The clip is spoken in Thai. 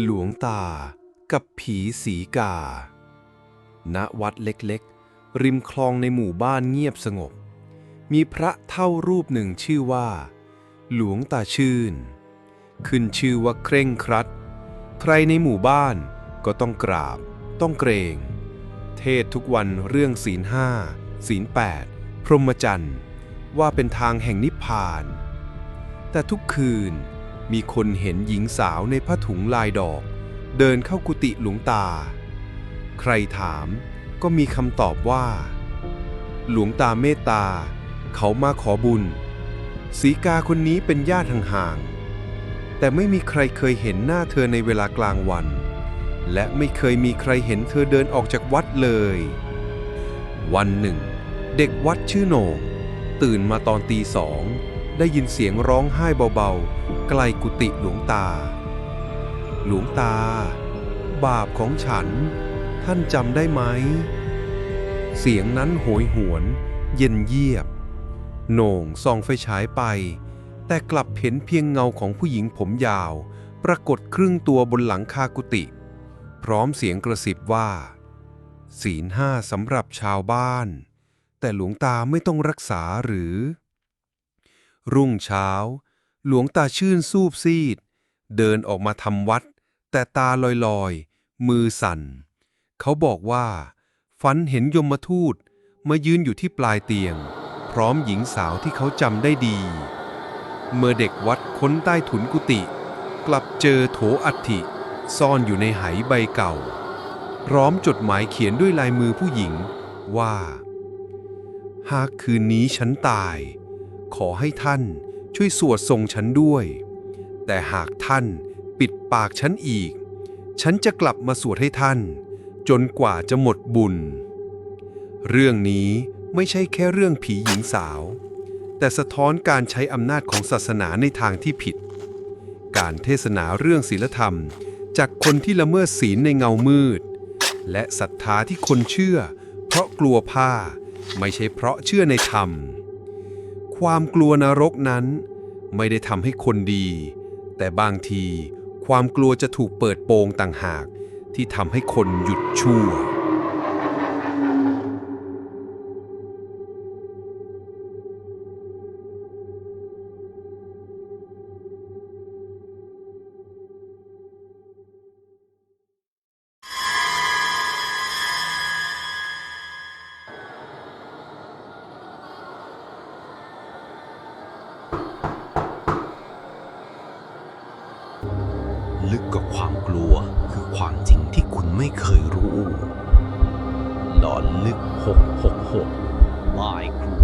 หลวงตา กับผีสีกา ณ วัดเล็กๆ ริมคลองในหมู่บ้านเงียบสงบ มีพระเท่ารูปหนึ่งชื่อว่า หลวงตาชื่น ขึ้นชื่อว่าเคร่งครัด ใครในหมู่บ้านก็ต้องกราบ ต้องเกรง เทศทุกวันเรื่องศีลห้าศีลแปดพรหมจรรย์ ว่าเป็นทางแห่งนิพพาน แต่ทุกคืน มีคนเห็นหญิงสาวในผ้าถุงลายดอก เดินเข้ากุฏิหลวงตา ใครถามก็มีคำตอบว่า หลวงตาเมตตา เขามาขอบุญสีกาคนนี้เป็นญาติห่างๆ แต่ไม่มีใครเคยเห็นหน้าเธอในเวลากลางวัน และไม่เคยมีใครเห็นเธอเดินออกจากวัดเลย วันหนึ่ง เด็กวัดชื่อโหน่งตื่นมาตอนตีสอง ได้ยินเสียงร้องไห้เบาๆ ไกลกุฏิหลวงตา หลวงตา บาปของฉัน ท่านจำได้ไหม เสียงนั้นโหยหวน เย็นเยียบ โหน่งส่องไฟฉายไป แต่กลับเห็นเพียงเงาของผู้หญิงผมยาว ปรากฏครึ่งตัวบนหลังคากุฏิพร้อมเสียงกระซิบว่า ศีลห้าสำหรับชาวบ้าน แต่หลวงตาไม่ต้องรักษาหรือ รุ่งเช้า หลวงตาชื่นสูบซีด เดินออกมาทำวัด แต่ตาลอยๆ มือสั่น เขาบอกว่า ฝันเห็นยมทูตมายืนอยู่ที่ปลายเตียง พร้อมหญิงสาวที่เขาจำได้ดี เมื่อเด็กวัดค้นใต้ถุนกุฏิกลับเจอโถอัฐิซ่อนอยู่ในไหใบเก่า พร้อมจดหมายเขียนด้วยลายมือผู้หญิงว่า หากคืนนี้ฉันตาย ขอให้ท่าน ช่วยสวดส่งฉันด้วย แต่หากท่านปิดปากฉันอีก ฉันจะกลับมาสวดให้ท่าน จนกว่าจะหมดบุญ เรื่องนี้ไม่ใช่แค่เรื่องผีหญิงสาว แต่สะท้อนการใช้อำนาจของศาสนาในทางที่ผิด การเทศนาเรื่องศีลธรรมจากคนที่ละเมิดศีลในเงามืด และศรัทธาที่คนเชื่อ เพราะกลัวผ้าไม่ใช่เพราะเชื่อในธรรม ความกลัวนรกนั้น ไม่ได้ทำให้คนดี แต่บางทีความกลัวจะถูกเปิดโปงต่างหากที่ทำให้คนหยุดชั่ว ลึกกว่าความกลัวคือความจริงที่คุณไม่เคยรู้ หลอนลึก 666บายครู